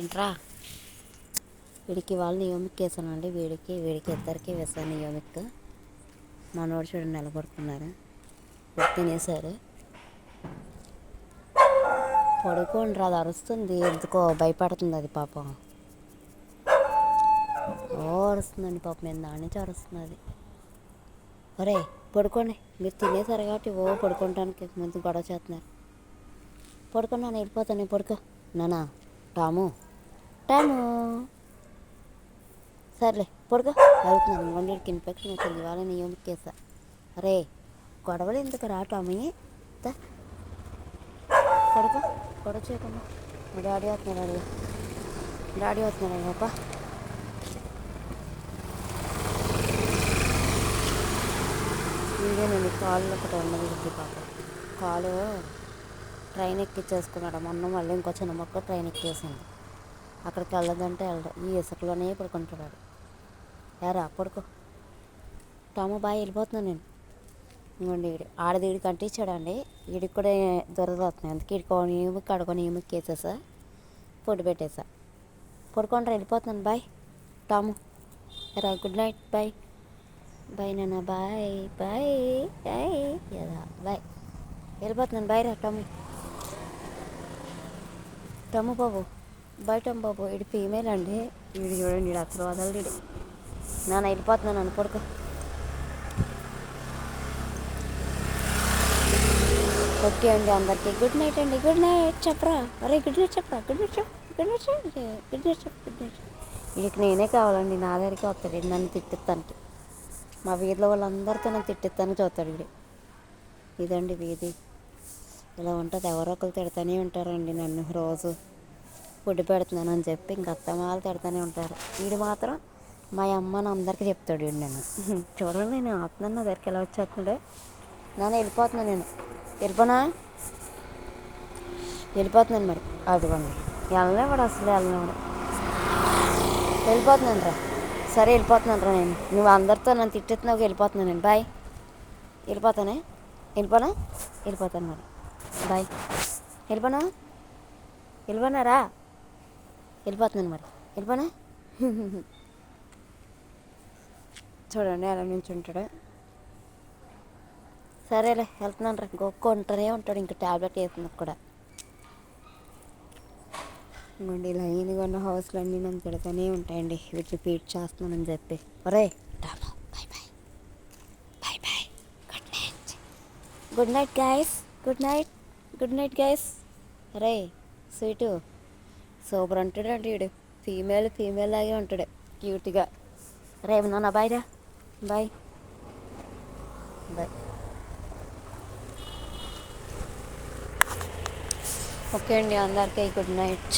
ఏంట్రా? వీడికి వాళ్ళు నియోమిక్ వేసానండి వీడికి వీడికి ఇద్దరికి వేసాను నియోమిక్. మనోడు చూడండి నిలబడుతున్నారు తినేశారు పడుకోండి రా అది అరుస్తుంది. ఎందుకో భయపడుతుంది అది పాపం. ఓ అరుస్తుందండి పాపం. మీద దాని నుంచి అరుస్తుంది అది ఒరే పడుకోండి. మీరు తినేసారు కాబట్టి ఓ పడుకోవటానికి ముందు గొడవ చేస్తున్నారు. పడుకోండి నేను వెళ్ళిపోతాను. పడుకో. నానా టాము టాము సర్లే పడుకో. వెళ్తున్నాను వండికి ఇన్ఫెక్షన్ వచ్చింది. ఇవాళ నీ కేసా? అరే గొడవలు ఎందుకు రా టామీ పడుకో గొడవ చేయకుండా. డాడీ వస్తున్నాడు డాడీ వస్తున్నాడు పాప ఇదేనండి కాళ్ళు ఒకటి ఉన్నది పాప. కాలు ట్రైన్ ఎక్కించేసుకున్నాడు మొన్న మళ్ళీ ఇంకో చిన్న మొక్క ట్రైన్ ఎక్కేసింది. అక్కడికి వెళ్ళదంటే వెళ్ళడు. ఈ ఇసుకలోనే పడుకుంటాడు. వాడు. ఏరా పడుకో. టాము బాయ్ వెళ్ళిపోతున్నాను నేను. ఇంకోండి ఈడు. ఆడది వీడికి అంటించాడండి. ఈడికి కూడా దొరదలు వస్తున్నాయి. అందుకే వీడికి ఏమి కడుకొని ఏమి కేసేసా పొడి పెట్టేసా. పడుకోండి వెళ్ళిపోతున్నాను. బాయ్. టాము రా గుడ్ నైట్. బాయ్. బాయ్ నాన్న బాయ్. బాయ్. బాయ్. యదా బాయ్. వెళ్ళిపోతున్నాను. బాయ్ రా టాము టమ్ము బాబు. బయట బాబు ఇటు ఫీమేల్ అండి. వీడు చూడండి వీడు అసలు వదలడు నాన్న వెళ్ళిపోతున్నాను నన్ను ఓకే అండి అందరికీ. గుడ్ నైట్ అండి గుడ్ నైట్ చెప్పరా? అరే గుడ్ నైట్ చెప్పరా? గుడ్ నైట్ చెప్పు గుడ్ నైట్ చెప్ గుడ్ నైట్ చెప్పు గుడ్ నైట్ వీడికి నేనే కావాలండి నా దగ్గరికి వస్తాడు. ఇది నన్ను తిట్టిస్తానికి. మా వీధిలో వాళ్ళందరితో నన్ను తిట్టిస్తానికి చూస్తాడు వీడు. ఇదండి వీధి. ఇలా ఉంటుంది. ఎవరో ఒకరు తిడతానే ఉంటారండి నన్ను రోజు. ఫుడ్ అని చెప్పి ఇంక అత్తమాలు తిడతానే ఉంటారు. వీడు మాత్రం మా అమ్మని అందరికీ చెప్తాడు వీడు నేను చూడండి నేను ఆత్మన్న నా దగ్గరికి ఎలా వచ్చేస్తున్నాడు. నాన్న వెళ్ళిపోతున్నాను నేను. వెళ్ళిపోనా? వెళ్ళిపోతున్నాను మరి. అదిగోండి. వెళ్ళలేవాడు అసలు వెళ్ళలేవాడు వెళ్ళిపోతున్నాను రా. సరే వెళ్ళిపోతున్నాను రా నేను. నువ్వు అందరితో నన్ను తిట్టేస్తున్నావు వెళ్ళిపోతున్నాను నేను. బాయ్. వెళ్ళిపోతానే? వెళ్ళిపోనా? వెళ్ళిపోతాను మరి. బాయ్. వెళ్ళిపోనా? వెళ్ళిపోనారా? వెళ్ళిపోతున్నాను మరి. వెళ్ళిపోనా? చూడండి అలా నుంచి ఉంటాడు సరేలే వెళ్తున్నాను రా. గొక్కుంటూనే ఉంటాడు. ఇంకా ట్యాబ్లెట్ వేసినందుకు కూడా. ఇంకోండి లైన్గా ఉన్న హౌస్లు అన్నీ నన్ను తిడతానే ఉంటాయండి. వీటిని ఫీడ్ చేస్తున్నానని చెప్పి. ఒరే Ramu bye bye bye bye good night good night guys good night good night guys రే స్వీటు. సూపర్ అంటాడు వీడు ఫీమేల్ ఫీమేల్ లాగే ఉంటాడు. క్యూట్గా రేపు నాన్న బాయ్ రా. బాయ్ బాయ్ ఓకే అండి అందరికీ గుడ్ నైట్